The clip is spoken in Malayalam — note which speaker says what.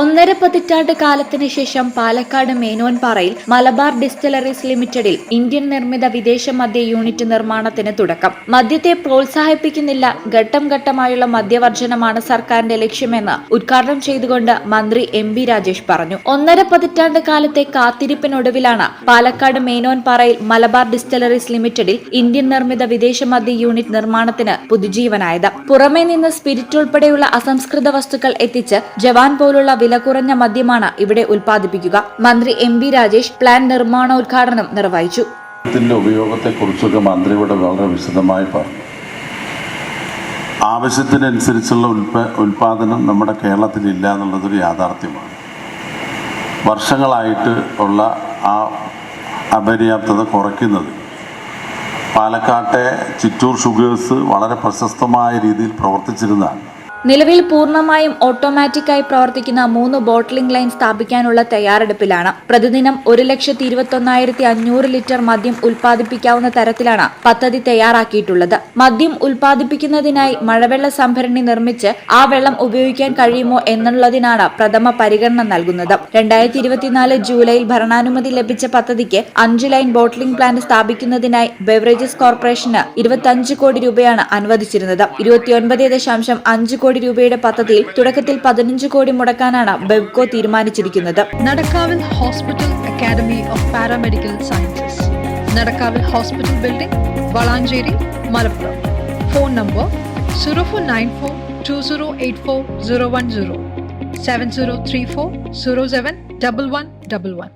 Speaker 1: ഒന്നര പതിറ്റാണ്ട് കാലത്തിന് ശേഷം പാലക്കാട് മേനോൻപാറയിൽ മലബാർ ഡിസ്റ്റിലറീസ് ലിമിറ്റഡിൽ ഇന്ത്യൻ നിർമ്മിത വിദേശ മദ്യ യൂണിറ്റ് നിർമ്മാണത്തിന് തുടക്കം. മദ്യത്തെ പ്രോത്സാഹിപ്പിക്കുന്നില്ല ഘട്ടം ഘട്ടമായുള്ള മദ്യവർജനമാണ് സർക്കാരിന്റെ ലക്ഷ്യമെന്ന് ഉദ്ഘാടനം ചെയ്തുകൊണ്ട് മന്ത്രി എം ബി രാജേഷ് പറഞ്ഞു. ഒന്നര പതിറ്റാണ്ട് കാലത്തെ കാത്തിരിപ്പിനൊടുവിലാണ് പാലക്കാട് മേനോൻപാറയിൽ മലബാർ ഡിസ്റ്റിലറീസ് ലിമിറ്റഡിൽ ഇന്ത്യൻ നിർമ്മിത വിദേശ മദ്യ യൂണിറ്റ് നിർമ്മാണത്തിന് പുതുജീവനായത്. പുറമേ നിന്ന് സ്പിരിറ്റ് ഉൾപ്പെടെയുള്ള അസംസ്കൃത വസ്തുക്കൾ എത്തിച്ച് ജവാൻ പോലുള്ള വില കുറഞ്ഞ മദ്യമാണ് ഇവിടെ ഉൽപ്പാദിപ്പിക്കുക. മന്ത്രി എം ബി രാജേഷ് പ്ലാൻ നിർമ്മാണോദ്ഘാടനം നിർവഹിച്ചു.
Speaker 2: ഉപയോഗത്തെക്കുറിച്ചൊക്കെ ഇവിടെ വളരെ വിശദമായി പറഞ്ഞു. ആവശ്യത്തിനനുസരിച്ചുള്ള ഉൽപ്പ ഉൽപാദനം നമ്മുടെ കേരളത്തിലില്ല എന്നുള്ളതൊരു യാഥാർത്ഥ്യമാണ്. വർഷങ്ങളായിട്ട് ഉള്ള ആ അപര്യാപ്തത കുറയ്ക്കുന്നത് പാലക്കാട്ടെ ചിറ്റൂർ ഷുഗേഴ്സ് വളരെ പ്രശസ്തമായ രീതിയിൽ പ്രവർത്തിച്ചിരുന്നതാണ്.
Speaker 1: നിലവിൽ പൂർണമായും ഓട്ടോമാറ്റിക്കായി പ്രവർത്തിക്കുന്ന മൂന്ന് ബോട്ട്ലിംഗ് ലൈൻ സ്ഥാപിക്കാനുള്ള തയ്യാറെടുപ്പിലാണ്. പ്രതിദിനം ഒരു ലക്ഷത്തി ഇരുപത്തൊന്നായിരത്തി അഞ്ഞൂറ് ലിറ്റർ മദ്യം ഉൽപ്പാദിപ്പിക്കാവുന്ന തരത്തിലാണ് പദ്ധതി തയ്യാറാക്കിയിട്ടുള്ളത്. മദ്യം ഉൽപ്പാദിപ്പിക്കുന്നതിനായി മഴവെള്ള സംഭരണി നിർമ്മിച്ച് ആ വെള്ളം ഉപയോഗിക്കാൻ കഴിയുമോ എന്നുള്ളതിനാണ് പ്രഥമ പരിഗണന നൽകുന്നത്. രണ്ടായിരത്തി ഇരുപത്തിനാല് ജൂലൈയിൽ ഭരണാനുമതി ലഭിച്ച പദ്ധതിക്ക് അഞ്ച് ലൈൻ ബോട്ട്ലിംഗ് പ്ലാന്റ് സ്ഥാപിക്കുന്നതിനായി ബെവറേജസ് കോർപ്പറേഷന് ഇരുപത്തിയഞ്ച് കോടി രൂപയാണ് അനുവദിച്ചിരുന്നത്. ഇരുപത്തിയൊൻപത് ദശാംശം അഞ്ച് കോടി കോടി രൂപയുടെ പദ്ധതിയിൽ തുടക്കത്തിൽ പതിനഞ്ച് കോടി മുടക്കാനാണ് ബെബ്കോ തീരുമാനിച്ചിരിക്കുന്നത്.
Speaker 3: നടക്കാവിൽ hospital academy of paramedical sciences നടക്കാവിൽ hospital building Valanchery Malappuram. Phone number zero four nine four two zero eight four zero one zero seven zero three four zero seven double one double one.